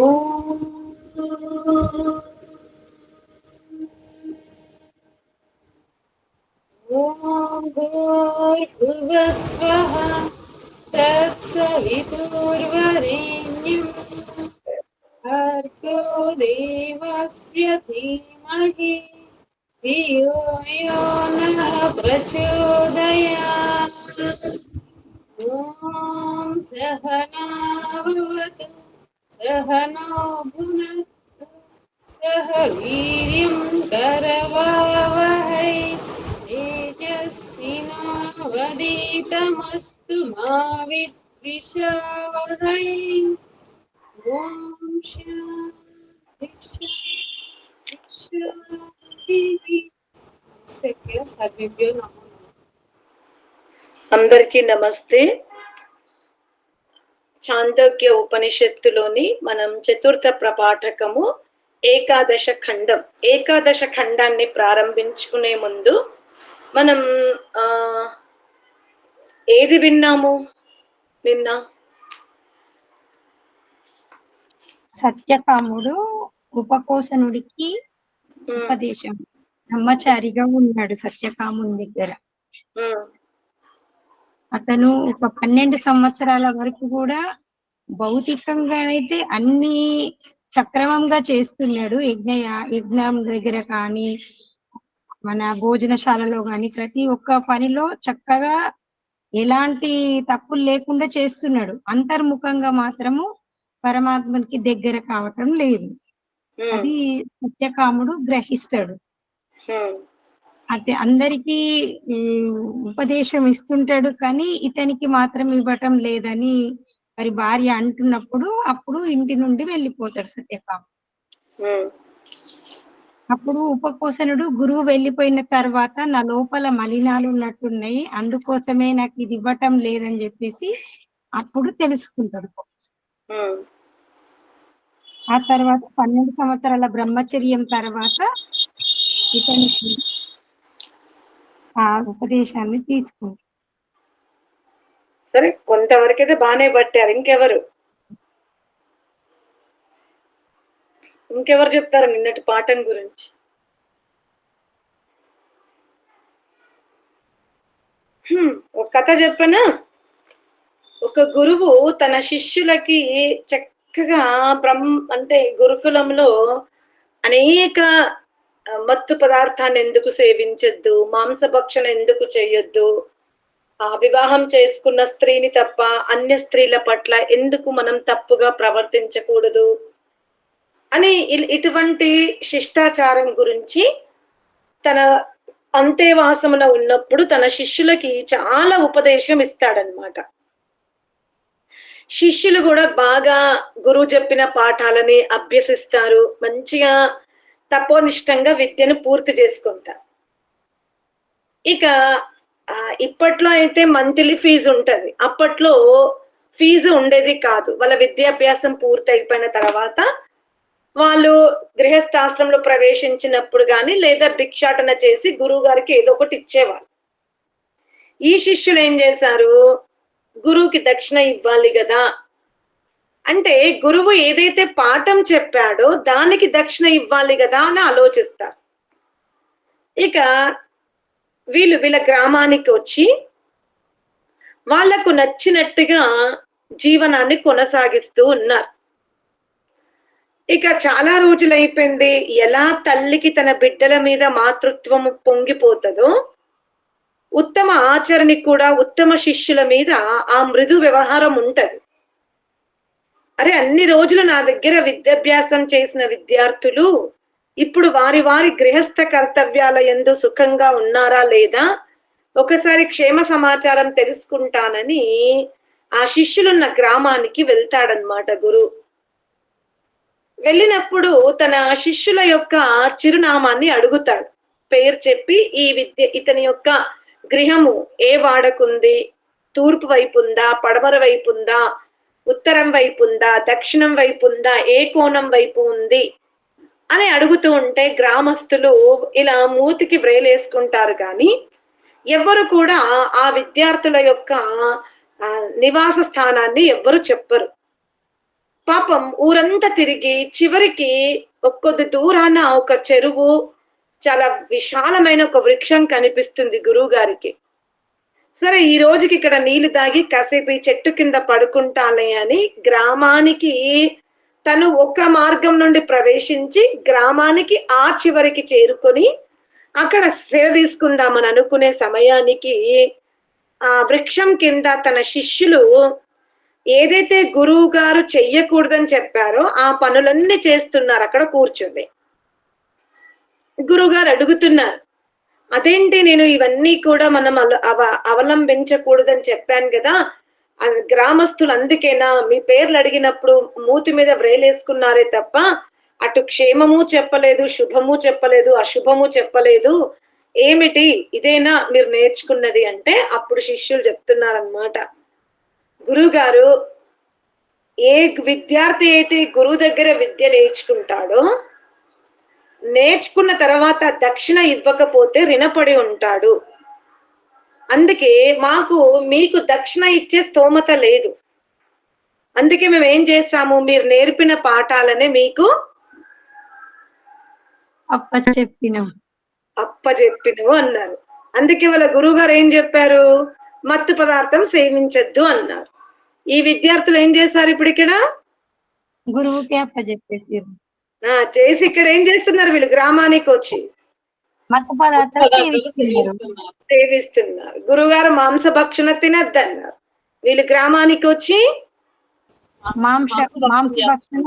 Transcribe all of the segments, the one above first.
cũng सहनो भुनक्तु सह वीर्यं करवावहै तेजस्विनावदीतमस्तु मा विद्विषावहै ॐ शान्ति शान्ति शान्तिः सख्य सर्वेभ्यो नमो नमः అందరికీ నమస్తే చాందోగ్య ఉపనిషత్తులోని మనం చతుర్థ ప్రపాఠకము ఏకాదశ ఖండం. ఏకాదశ ఖండాన్ని ప్రారంభించుకునే ముందు మనం ఆ ఏది విన్నాము నిన్న? సత్యకాముడు ఉపకోసనుడికి ఉపదేశం. బ్రహ్మచారిగా ఉన్నాడు సత్యకాముని దగ్గర. అతను ఒక పన్నెండు సంవత్సరాల వరకు కూడా భౌతికంగా అయితే అన్ని సక్రమంగా చేస్తున్నాడు. యజ్ఞ యజ్ఞం దగ్గర కానీ మన భోజనశాలలో కానీ ప్రతి ఒక్క పనిలో చక్కగా ఎలాంటి తప్పులు లేకుండా చేస్తున్నాడు. అంతర్ముఖంగా మాత్రము పరమాత్మకి దగ్గర కావటం లేదు. అది సత్యకాముడు గ్రహిస్తాడు. అయితే అందరికీ ఉపదేశం ఇస్తుంటాడు. కానీ ఇతనికి మాత్రం ఇవ్వటం లేదని మరి భార్య అంటున్నప్పుడు అప్పుడు ఇంటి నుండి వెళ్ళిపోతాడు సత్యకాముడు ఉమ్, అప్పుడు ఉపకోసనుడు గురువు వెళ్ళిపోయిన తర్వాత నా లోపల మలినాలు ఉన్నట్టున్నాయి. అందుకోసమే నాకు ఇది ఇవ్వటం లేదని చెప్పేసి అప్పుడు తెలుసుకుంటాడు ఆ తర్వాత పన్నెండు సంవత్సరాల బ్రహ్మచర్యం తర్వాత ఇతనికి ఆ ఉపదేశాన్ని తీసుకుంటాడు సరే కొంతవరకైతే బాగానే పట్టారు. ఇంకెవరు? ఇంకెవరు చెప్తారు నిన్నటి పాఠం గురించి? ఒక కథ చెప్పనా? ఒక గురువు తన శిష్యులకి చక్కగా బ్రహ్మ అంటే గురుకులంలో అనేక మత్తు పదార్థాన్ని ఎందుకు సేవించొద్దు? మాంసభక్షణ ఎందుకు చేయొద్దు? ఆ వివాహం చేసుకున్న స్త్రీని తప్ప అన్య స్త్రీల పట్ల ఎందుకు మనం తప్పుగా ప్రవర్తించకూడదు? అని ఇ- ఇటువంటి శిష్టాచారం గురించి తన అంతేవాసమున ఉన్నప్పుడు తన శిష్యులకి చాలా ఉపదేశం ఇస్తాడనమాట శిష్యులు కూడా బాగా గురువు చెప్పిన పాఠాలని అభ్యసిస్తారు. మంచిగా తపోనిష్టంగా విద్యను పూర్తి చేసుకుంటారు ఇక ఇప్పట్లో అయితే మంత్లీ ఫీజు ఉంటుంది. అప్పట్లో ఫీజు ఉండేది కాదు. వాళ్ళ విద్యాభ్యాసం పూర్తి అయిపోయిన తర్వాత వాళ్ళు గృహస్థాశ్రంలో ప్రవేశించినప్పుడు కానీ లేదా భిక్షాటన చేసి గురువు గారికి ఏదో ఒకటి ఇచ్చేవాళ్ళు. ఈ శిష్యులు ఏం చేశారు? గురువుకి దక్షిణ ఇవ్వాలి కదా అంటే గురువు ఏదైతే పాఠం చెప్పాడో దానికి దక్షిణ ఇవ్వాలి కదా అని ఆలోచిస్తారు. ఇక వీళ్ళు వీళ్ళ గ్రామానికి వచ్చి వాళ్ళకు నచ్చినట్టుగా జీవనాన్ని కొనసాగిస్తూ ఉన్నారు. ఇక చాలా రోజులు అయిపోయింది. ఎలా తల్లికి తన బిడ్డల మీద మాతృత్వం పొంగిపోతుందో ఉత్తమ ఆచరణకి కూడా ఉత్తమ శిష్యుల మీద ఆ మృదు వ్యవహారం ఉంటది. అరే అన్ని రోజులు నా దగ్గర విద్యాభ్యాసం చేసిన విద్యార్థులు ఇప్పుడు వారి వారి గృహస్థ కర్తవ్యాల ఎందు సుఖంగా ఉన్నారా లేదా? ఒకసారి క్షేమ సమాచారం తెలుసుకుంటానని ఆ శిష్యులున్న గ్రామానికి వెళ్తాడనమాట గురు. వెళ్ళినప్పుడు తన శిష్యుల యొక్క చిరునామాన్ని అడుగుతాడు. పేరు చెప్పి ఈ విద్య ఇతని యొక్క గృహము ఏ వాడకుంది? తూర్పు వైపు ఉందా? పడమర వైపు ఉందా? ఉత్తరం వైపు ఉందా? దక్షిణం వైపు ఉందా? ఏ కోణం వైపు ఉంది? అని అడుగుతూ ఉంటే గ్రామస్తులు ఇలా మూతికి వ్రేలేసుకుంటారు కానీ ఎవ్వరు కూడా ఆ విద్యార్థుల యొక్క నివాస స్థానాన్ని ఎవ్వరు చెప్పరు. పాపం ఊరంతా తిరిగి చివరికి ఒక్కొద్ది దూరాన ఒక చెరువు చాలా విశాలమైన ఒక వృక్షం కనిపిస్తుంది గురువు గారికి సరే ఈ రోజుకి ఇక్కడ నీళ్ళు తాగి కాసేపు ఈ చెట్టు కింద పడుకుంటానే అని గ్రామానికి తను ఒక మార్గం నుండి ప్రవేశించి గ్రామానికి ఆ చివరికి చేరుకొని అక్కడ సేద తీసుకుందామని అనుకునే సమయానికి ఆ వృక్షం కింద తన శిష్యులు ఏదైతే గురువు గారు చెయ్యకూడదని చెప్పారో ఆ పనులన్నీ చేస్తున్నారు. అక్కడ కూర్చుని గురువు గారు అడుగుతున్నారు. అదేంటి నేను ఇవన్నీ కూడా మనం అల- అవ- అవలంబించకూడదని చెప్పాను కదా. గ్రామస్తులు అందుకేనా మీ పేర్లు అడిగినప్పుడు మూతి మీద వ్రేలేసుకున్నారే తప్ప అటు క్షేమము చెప్పలేదు శుభము చెప్పలేదు అశుభము చెప్పలేదు. ఏమిటి? ఇదేనా మీరు నేర్చుకున్నది అంటే అప్పుడు శిష్యులు చెప్తున్నారనమాట గురువు గారు ఏ విద్యార్థి అయితే గురువు దగ్గర విద్య నేర్చుకుంటాడో నేర్చుకున్న తర్వాత దక్షిణ ఇవ్వకపోతే రుణపడి ఉంటాడు. అందుకే మాకు మీకు దక్షిణ ఇచ్చే స్తోమత లేదు. అందుకే మేము ఏం చేస్తాము? మీరు నేర్పిన పాఠాలనే మీకు అప్ప చెప్పినాం అప్పచెప్పినవు అన్నారు. అందుకే వాళ్ళ గురువు గారు ఏం చెప్పారు? మత్తు పదార్థం సేవించద్దు అన్నారు. ఈ విద్యార్థులు ఏం చేస్తారు ఇప్పుడు ఇక్కడ గురువుకి అప్ప చెప్పేసి చేసి ఇక్కడ ఏం చేస్తున్నారు వీళ్ళు? గ్రామానికి వచ్చి. సేవిస్తున్నారు. గురుగారు మాంసభక్షణ తినద్దన్నారు. వీళ్ళు గ్రామానికి వచ్చి మాంస మాంస భక్షణం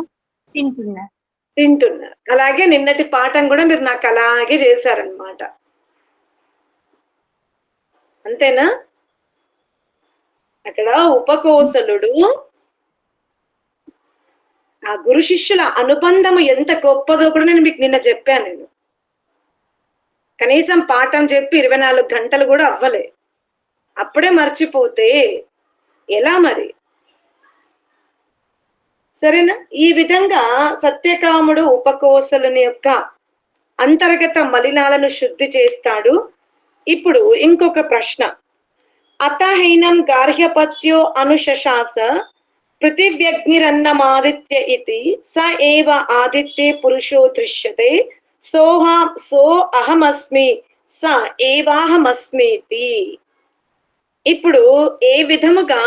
తింటున్నారు. తింటున్నారు. అలాగే నిన్నటి పాఠం కూడా మీరు నాకు అలాగే చేశారనమాట అంతేనా? అక్కడ ఉపకోసలుడు ఆ గురు శిష్యుల అనుబంధం ఎంత గొప్పదో కూడా నేను మీకు నిన్న చెప్పాను నేను. కనీసం పాఠం చెప్పి ఇరవై నాలుగు గంటలు కూడా అవ్వలే. అప్పుడే మర్చిపోతే ఎలా మరి? సరేనా? ఈ విధంగా సత్యకాముడు ఉపకోసలని యొక్క అంతర్గత మలినాలను శుద్ధి చేస్తాడు. ఇప్పుడు ఇంకొక ప్రశ్న. అతహీనం గార్హ్యపత్యో అనుశశాస పృథివ్యగ్నిరన్నమాదిత్య ఇది స ఏవ ఆదిత్యే పురుషో దృశ్యతే సోహా సో అహమస్మి స ఏవాహమస్మితి ఇప్పుడు ఏ విధముగా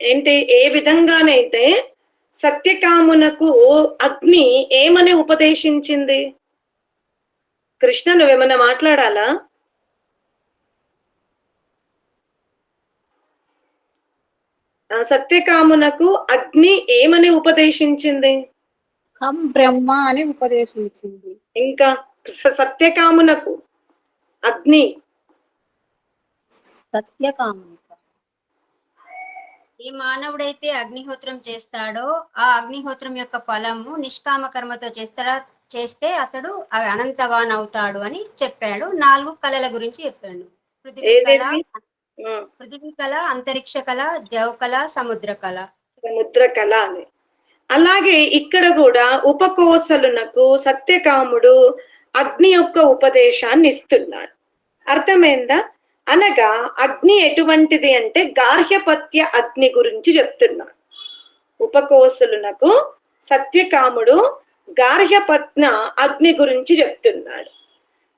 ఏంటి ఏ విధంగానైతే సత్యకామునకు అగ్ని ఏమని ఉపదేశించింది కృష్ణ నువ్వేమన్నా మాట్లాడాలా సత్యకామునకు అగ్ని ఏమని ఉపదేశించింది? కం బ్రహ్మ అని ఉపదేశించింది. ఇంకా సత్యకామునకు అగ్ని. సత్యకామునిక. ఏ మానవుడైతే అగ్నిహోత్రం చేస్తాడో ఆ అగ్నిహోత్రం యొక్క ఫలము నిష్కామ కర్మతో చేస్తాడా చేస్తే అతడు అనంతవాన్ అవుతాడు అని చెప్పాడు. నాలుగు కళల గురించి చెప్పాడు. పృథివీ కళ అంతరిక్ష కళ జవ కళ సముద్ర కళ. సముద్ర కళ అని. అలాగే ఇక్కడ కూడా ఉపకోసలునకు సత్యకాముడు అగ్ని యొక్క ఉపదేశాన్ని ఇస్తున్నాడు. అర్థమైందా? అనగా అగ్ని ఎటువంటిది అంటే గార్హ్యపత్య అగ్ని గురించి చెప్తున్నాడు. ఉపకోసలునకు సత్యకాముడు గార్హ్యపత్న అగ్ని గురించి చెప్తున్నాడు.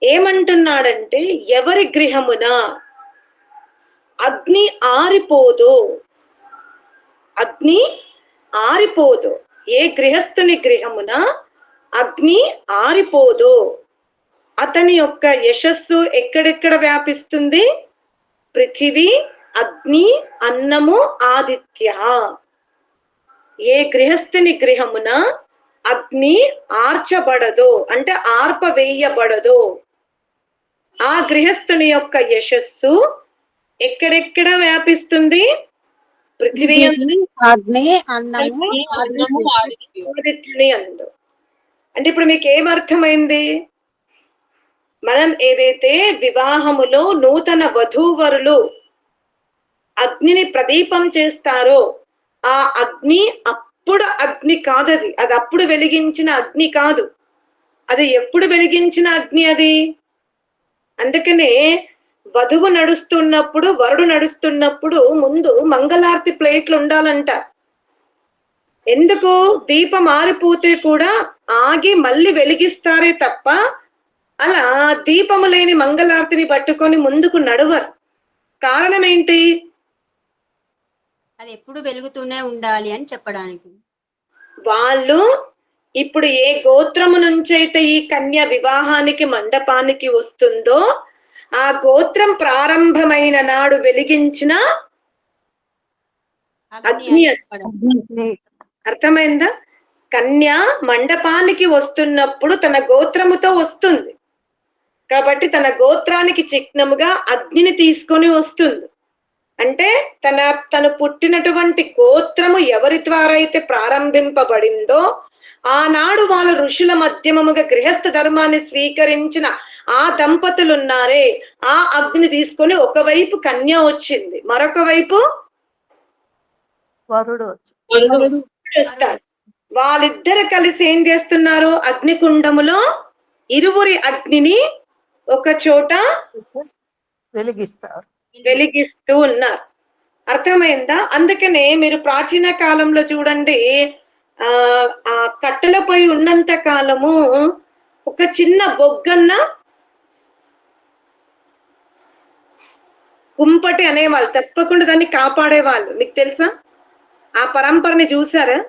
ఏమంటున్నాడంటే ఎవరి గృహమున అగ్ని ఆరిపోదు. అగ్ని ఆరిపోదు. ఏ గృహస్థుని గృహమున అగ్ని ఆరిపోదు. అతని యొక్క యశస్సు ఎక్కడెక్కడ వ్యాపిస్తుంది? పృథివీ అగ్ని అన్నము ఆదిత్య. ఏ గృహస్థుని గృహమున అగ్ని ఆర్చబడదు అంటే ఆర్పవేయబడదో. ఆ గృహస్థుని యొక్క యశస్సు ఎక్కడెక్కడ వ్యాపిస్తుంది? పృథివీ అందు, అన్నము అంటే ఇప్పుడు మీకు ఏమర్థమైంది మనం ఏదైతే వివాహములో నూతన వధూవరులు అగ్నిని ప్రదీపం చేస్తారో ఆ అగ్ని అప్పుడు అగ్ని కాదది. అది అప్పుడు వెలిగించిన అగ్ని కాదు. అది ఎప్పుడు వెలిగించిన అగ్ని అది? అందుకనే వధువు నడుస్తున్నప్పుడు వరుడు నడుస్తున్నప్పుడు ముందు మంగళారతి ప్లేట్లు ఉండాలంట. ఎందుకు? దీపం ఆరిపోతే కూడా ఆగి మళ్ళీ వెలిగిస్తారే తప్ప అలా దీపము లేని మంగళారతిని పట్టుకొని ముందుకు నడవరు. కారణం ఏంటి అది ఎప్పుడు వెలుగుతూనే ఉండాలి అని చెప్పడానికి. వాళ్ళు ఇప్పుడు ఏ గోత్రము నుంచైతే ఈ కన్య వివాహానికి మండపానికి వస్తుందో ఆ గోత్రం ప్రారంభమైన నాడు వెలిగించిన అగ్ని అర్థమైందా? కన్య మండపానికి వస్తున్నప్పుడు తన గోత్రముతో వస్తుంది. కాబట్టి తన గోత్రానికి చిహ్నముగా అగ్నిని తీసుకొని వస్తుంది. అంటే తన తను పుట్టినటువంటి గోత్రము ఎవరి ద్వారా అయితే ప్రారంభింపబడిందో ఆనాడు వాళ్ళ ఋషుల మధ్యమముగా గృహస్థ ధర్మాన్ని స్వీకరించిన ఆ దంపతులు ఉన్నారే ఆ అగ్ని తీసుకొని ఒకవైపు కన్య వచ్చింది. మరొక వైపు వరుడు చేస్తారు వాళ్ళిద్దరు కలిసి ఏం చేస్తున్నారు? అగ్నికుండములో ఇరువురి అగ్నిని ఒక చోట వెలిగిస్తారు. వెలిగిస్తూ ఉన్నారు. అర్థమైందా? అందుకనే మీరు ప్రాచీన కాలంలో చూడండి ఆ ఆ కట్టెలపై ఉన్నంత కాలము ఒక చిన్న బొగ్గన్న కుంపటి అనేవాళ్ళు తప్పకుండా దాన్ని కాపాడేవాళ్ళు. మీకు తెలుసా? ఆ పరంపరని చూసారా.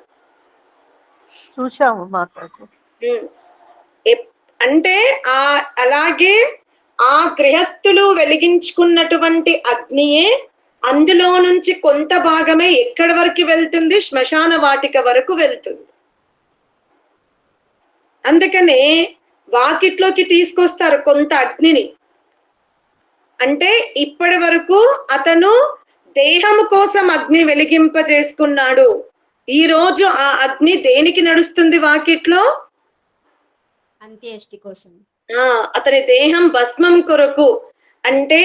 ఎప్- అంటే ఆ అలాగే ఆ గృహస్థులు వెలిగించుకున్నటువంటి అగ్నియే అందులో నుంచి కొంత భాగమే ఎక్కడి వరకు వెళ్తుంది? శ్మశాన వాటిక వరకు వెళ్తుంది. అందుకనే వాకిట్లోకి తీసుకొస్తారు కొంత అగ్నిని. అంటే ఇప్పటి వరకు అతను దేహము కోసం అగ్ని వెలిగింపజేసుకున్నాడు. ఈ రోజు ఆ అగ్ని దేనికి నడుస్తుంది వాకిట్లో? అంత్యేష్టి కోసం. ఆ అతని దేహం భస్మం కొరకు. అంటే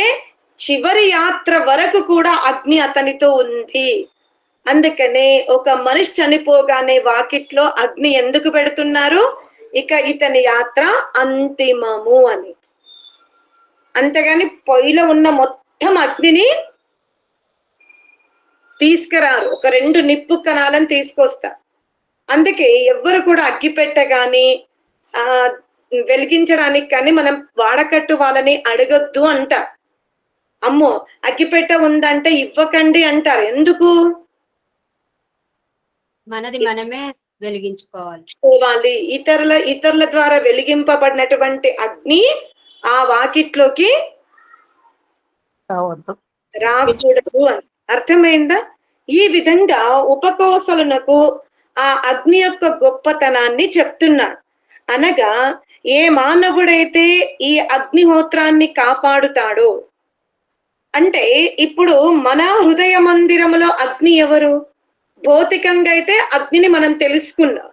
చివరి యాత్ర వరకు కూడా అగ్ని అతనితో ఉంది. అందుకనే ఒక మనిషి చనిపోగానే వాకిట్లో అగ్ని ఎందుకు పెడుతున్నారు? ఇక ఇతని యాత్ర అంతిమము అని. అంతేగాని పొయ్యిలో ఉన్న మొత్తం అగ్నిని తీసుకురారు. ఒక రెండు నిప్పు కణాలను తీసుకొస్తారు అందుకే ఎవ్వరు కూడా అగ్గిపెట్ట గాని ఆ వెలిగించడానికి కానీ మనం వాడకట్టు వాళ్ళని అడగొద్దు అంటారు అమ్మో అగ్గిపెట్ట ఉందంటే ఇవ్వకండి అంటారు. ఎందుకు? మనది మనమే వెలిగించుకోవాలి. ఇతరుల ఇతరుల ద్వారా వెలిగింపబడినటువంటి అగ్ని ఆ వాకిట్లోకి రాకూడదు అని. అర్థమైందా? ఈ విధంగా ఉపకోసలునకు ఆ అగ్ని యొక్క గొప్పతనాన్ని చెప్తున్నాడు అనగా ఏ మానవుడైతే ఈ అగ్నిహోత్రాన్ని కాపాడుతాడో అంటే ఇప్పుడు మన హృదయ మందిరములో అగ్ని ఎవరు? భౌతికంగా అయితే అగ్నిని మనం తెలుసుకున్నాం.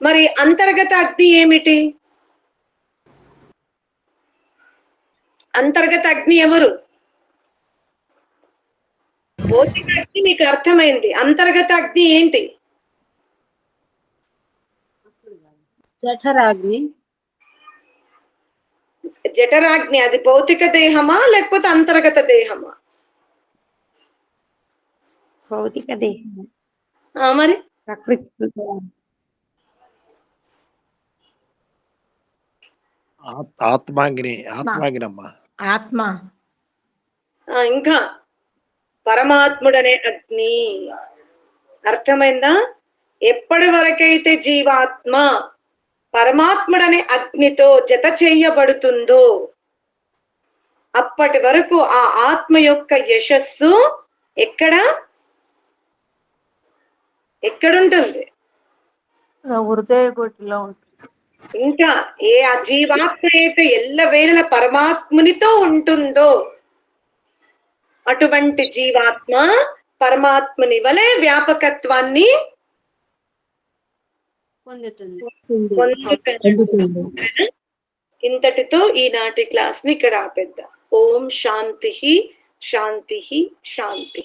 మరి అంతర్గత అగ్ని ఏమిటి? అంతర్గత అగ్ని ఎవరు? భౌతిక అగ్ని మీకు అర్థమైంది. అంతర్గత అగ్ని ఏంటి? జఠరాగ్ని. జఠరాగ్ని అది భౌతిక దేహమా లేకపోతే అంతర్గత దేహమా? భౌతిక దేహం మరి? ప్రకృతి. ఆత్- ఆత్మాగ్ని ఆత్మాగ్ని అమ్మా ఆత్మ. ఆ, ఇంకా పరమాత్ముడనే అగ్ని. అర్థమైందా? ఎప్పటి వరకైతే జీవాత్మ పరమాత్ముడనే అగ్నితో జత చేయబడుతుందో అప్పటి వరకు ఆ ఆత్మ యొక్క యశస్సు ఎక్కడ? ఎక్కడుంటుంది? హృదయ గుడిలో ఉంటుంది. ఇంకా ఏ ఆ జీవాత్మ అయితే ఎల్లవేళల పరమాత్మునితో ఉంటుందో అటువంటి జీవాత్మ పరమాత్ముని వలె వ్యాపకత్వాన్ని పొందుతుంది. ఇంతటితో ఈనాటి క్లాస్ని ఇక్కడ ఆపేద్దాం. ఓం శాంతి శాంతి శాంతి.